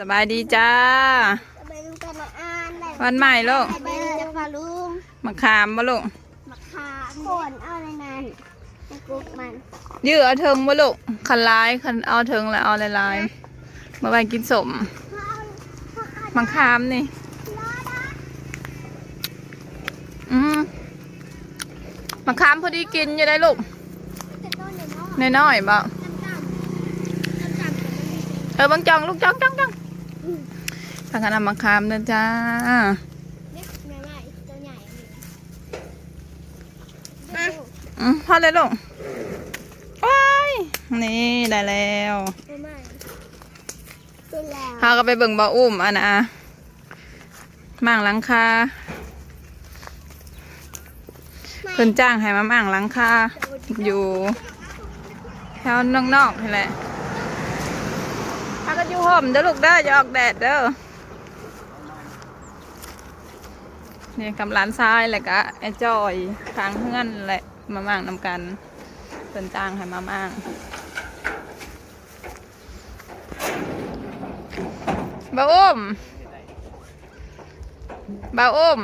สบายดีจ้า ไปดูกันมาอ่านได้วันใหม่ลูกไปดูจะพาลุงมาขามมาลูกมาคาฝนเอาในนั้นในกุ๊กมันยื้อเอาเทิงมาลูกคันลายคันเอาเทิงแล้วเอาลายๆมาไปกินสมมังคามนี่อืมมังคามพอดีกินอยู่ได้ลูกจะต้นเดี๋ยวน้องน้อยๆบ่จำจำจำจำเออบังจองลูกจองจองจอง ทางการนำมังคามเด้อจ้านี่แม่ว่าตัวใหญ่อืมพอเลยลูกว้ายนี่ได้แล้วตัวใหม่ตัวแล้วพาก็ไปเบิ่งบ่ออุ้มอันนะมั่างหลังคาเพิ่นจ้างให้มามั่างหลังคาอยู่แถวนอกๆนี่แหละพาก็อยู่ห่มเด้อลูกเด้ออย่าออกแดดเด้อ นี่กำลังทรายแหละก็ไอ้จอยทางเพื่อนแหละ มามั่างนำกันเพิ่นจ้างให้มามั่างบ่าวอุ้มบ่าวอุ้ม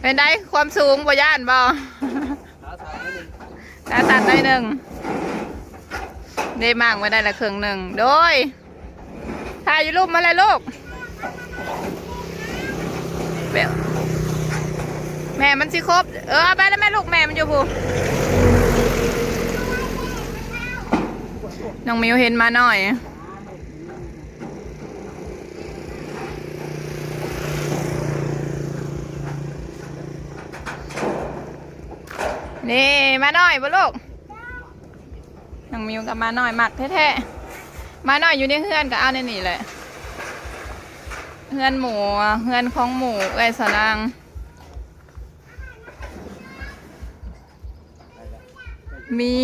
เป็นไดความสูงบ่ย่านบ่ตาตัดได้หนึ่ง ได้มากไว้ได้ละครึ่งหนึ่งโดยถ่ายอยู่รูปมาเลยลูกแม่มันสิครบ เออไปแล้วแม่ลูกแม่มันอยู่ผูน้องมิวเห็นมาหน่อยนี่มาหน่อยบ่ลูก น้องมิวกับมาหน่อยหมักแท้ๆมาหน่อยอยู่ในเฮือนก็เอาในนี่แหละเฮือนหมูเฮือนของหมูไอ้ยสนางมี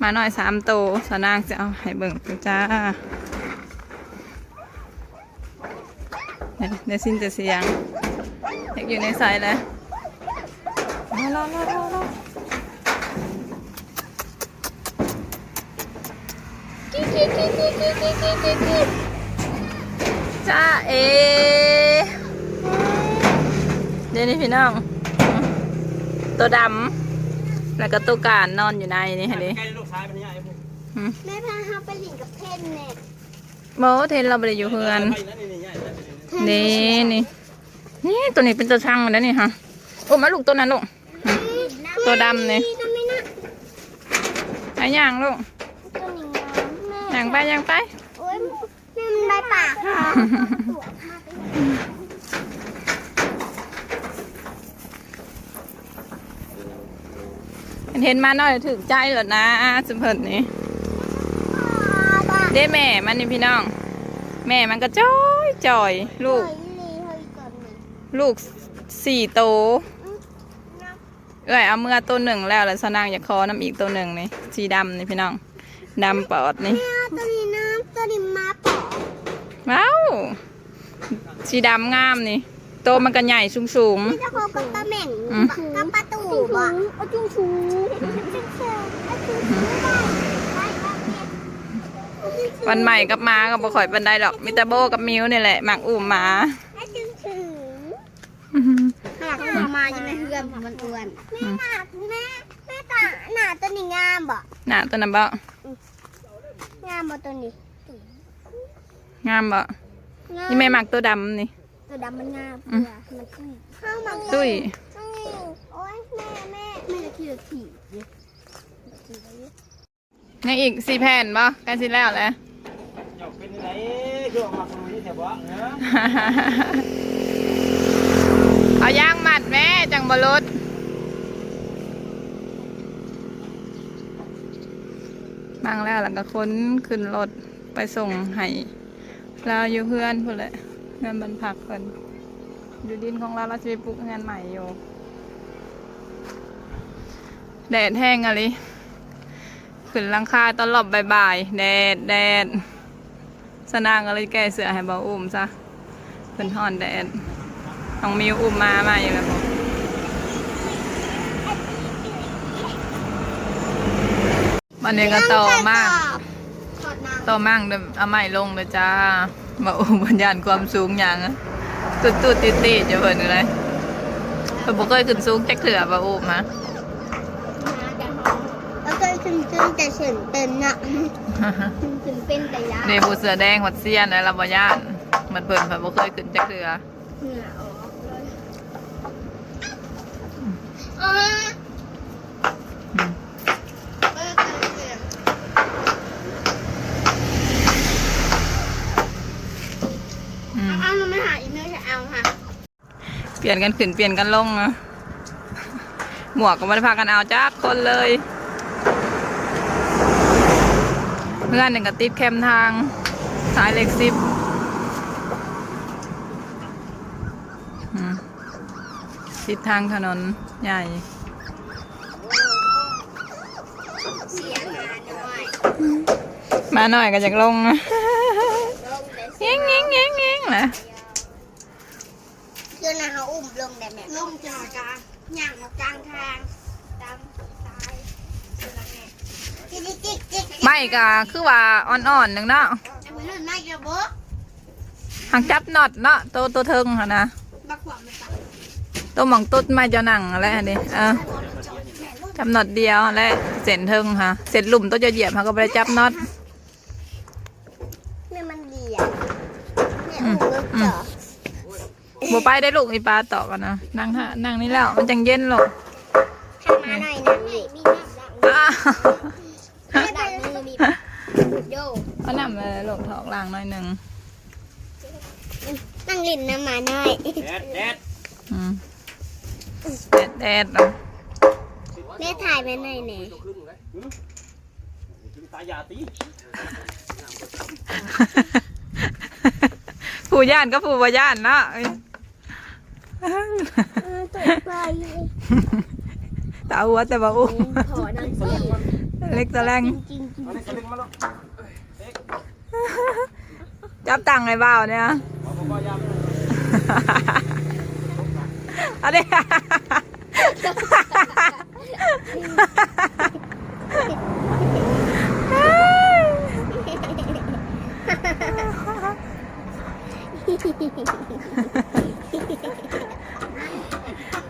มาหน่อยสามโตสนางจะเอาให้เบิ่งจ้าเนี่ยได้สิ้นแต่เสียงอยากอยู่ในสายเลยรอรอรอรอ จ้าเอเดี๋นี่พี่น้อง ตัวดำแล้วก็ตัวการนอนอยู่ในนี่ฮะนดิใกล้ลูกชายมันเนี่ยไอ้พวกแม่พาเขาไปหลิงกับเทนเน่ตโมเทนเราไปอยู่เพื่อนนี่นี่นี่ตัวนี้เป็นตัวช่างมันแล้วนี่ฮะโอ้มาลูกตัวนั้นลูกตัวดำเนี่ยไอ้ย่างลูก ย่างไปย่างไปโอ้ยแม่มันใบปากค่ะเห็นมาหน่อยถึกใจแล้วนะสุเพิ่นนี่ได้แม่มันนี่พี่น้อง แม่มันก็จ้อยจ่อย ลูกเฮ้ยลีเฮ้ยก่อนหนึ่งลูกสี่โตวเอ้ยเอาเมื่อตัวหนึ่งแล้วแล้วสนางอยากคอน้ำอีกตัวหนึ่งนี่สีดำนี่พี่น้อง ดำปอดนี่แม่เอาตัวนี้น้ำตัวนี้มาปอกว้าวสีดำงามนี่ โตวมันก็ใหญ่สูงสูงนี่จะพบกับตาแหม่งอืมกับประตูบ่เอาจุ้งชูเอาจุ้งชูเอาจุ้งชูได้ๆวันใหม่กับมาก็บ่ข่อยปันไดดอกมิตาโบกับมิวนี่แหละหมักอุ่มหมาเอาจุ้งชูอื้อหือหนักมามาอยู่ในเฮือนมันอ้วนแม่หนักแม่แม่ตาหนาตัวนี้งามบ่หน้าตัวนั้นบ่งามบ่ตัวนี้งามบ่งามนี่แม่หมักตัวดำนี่ ตัวดำมันงามอืมเพื่อมันตุ้ยข้าวมันตุ้ยโอ้ยแม่แม่แม่จะขี่รถขี่ยังอีกสี่แผ่นบ่ใกล้สิแล้วแหละเจ้าเป็นไรคือออกมาคนนี้แต่ว่าเนาะเอาย่างหมัดแม่จังบรถ นั่งแล้วแล้วก็ค้นขึ้นรถไปส่งให้เราอยู่เพื่อนพุ่นแหละเงินบรรพักเพิ่นอยู่ดินของเราเราจะไปปลูกงานใหม่อยู่แดดแห้งอะไรขึ้นลังคาตอนรอบบ่ายๆแดดแดดสนางอะไรแก้เสือให้เบาอุ้มซะเพิ่นห่อนแดดน้องมิวอุ้มมามาอย่างแบบ วันนี้ก็ต่อมากถอดน้ต่อมั่งเด้อเอาไม้ลงเลยจ้า มาอุ้มบรรยานความสูงอย่างอะตุดตุดติดติดจะเพิ่นอะไรเพิ่นบ่เคยขึ้นสูงจักเถื่อบ่อุ้มมาำแล้วก็ขึ้นขึ้นแต่เฉินเต็นน่ะขึ้นขึ้นเป็นแต่ยาเดผู้เสือแดงหัดเซียนอะไรละบ่ย่านมันเพิ่นเพิ่นบ่เคยขึ้นจักเถื่อเหงื่อออกเลยอ๋อ อืม เออเออ อืม เอามันไม่หาอีเมลจะเอาค่ะ เปลี่ยนกันขึ้นเปลี่ยนกันลงอะหมวกก็บ่ได้พากันเอาจักคนเลย เพื่อนหนึ่งก็ติดแคมทางสายเล็กสิบติดทางถนนใหญ่เสียงหาหน่อยมาหน่อยก็จะลงนะลงแต่เสียิยงงยิงยิงยิงนะ คือนะเขาอุ้มลงแต่แม่ลงจอดกลางย่างมากลางทางตามตายจิ๊กจิ๊กจิ๊กจิ๊กไม่ก็คือว่าอ่อนๆหนึ่งเนาะจะไปเล่นไม่กระบอกหางจับน็อตเนาะตัวตัวเทิงค่ะนะบักขวามมันตัดตัวหมองตุ๊ดไม่เจ้าหนังอะไรอันนี้เออจับน็อตเดียวและเส้นเทิงค่ะเส้นหลุมตัวจะเหยียบเขาก็ไปจับน็อตแม่มันเหลี่ยมแม่อุ้มรถจอด บัไปได้ลูกอีปลาต่อกันนะนั่งฮะนั่งนี่แล้วมันจังเย็นหรอกทำมาหน่อยนะนี่มีน้ำดังอ้าวน้ำดังมือมีโยเอาน้ำมาลูกถอกล่างหน่อยหนึ่งนั่งลิ้นน้ำมาหน่อยแดดแดดอืมแดดแดดเอาแม่ถ่ายไปหน่อยแหน่ตายาตีผู้ย่านก็ผู้บ่ย่านเนาะเอ้ย ตกไปตาหัวแต่บ่อุ้มขอนังสีเล็กตะแรงจริงเอาเลยสลิงมาแล้วจับตังค์ไอ้บ่าวเนี่ยเอาบ่ย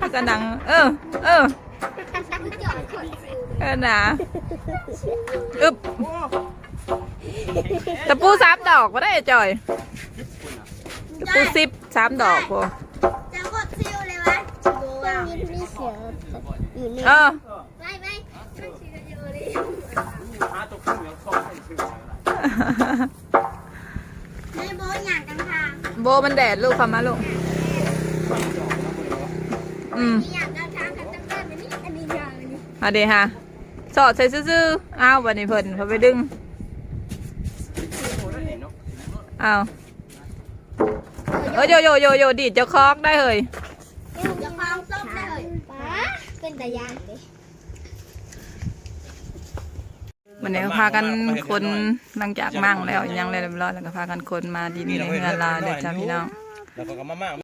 ามอันนี้ก็นัง เออ เออเออนะอึบตะปูสามดอกก็ได้จอยตะปูสิบสามดอกพอจะกดซิลเลยวะตรงนี้มีเสียงอยู่นี่เออไม่ไม่ไม่ชิลอยู่เลยหาตัวขึ้นเดี๋ยวเข้าให้ชื่อไม่โบนอย่างกันทางโบมันแดดลูกคำมาลูก อืมมีอย่างกันทางกันตั้งแต่อันนี้อันนี้อย่างอันนี้มาดีฮะสอดใส่ซื่อๆอ้าววันนี้เพิ่นเพิ่นไปดึงอ้าวเอ้ยโยโยโยโยดีดเจะคอกได้เฮ้ยจะฟังส้มได้เลยป้าเป็นตายานเลยวันนี้ก็พากันคนหลังจากมั่งแล้วยังเลยเรียบร้อยแล้วก็พากันคนมาดินในเฮือนลาเด้อจ้าพี่น้องแล้วก็มาม่า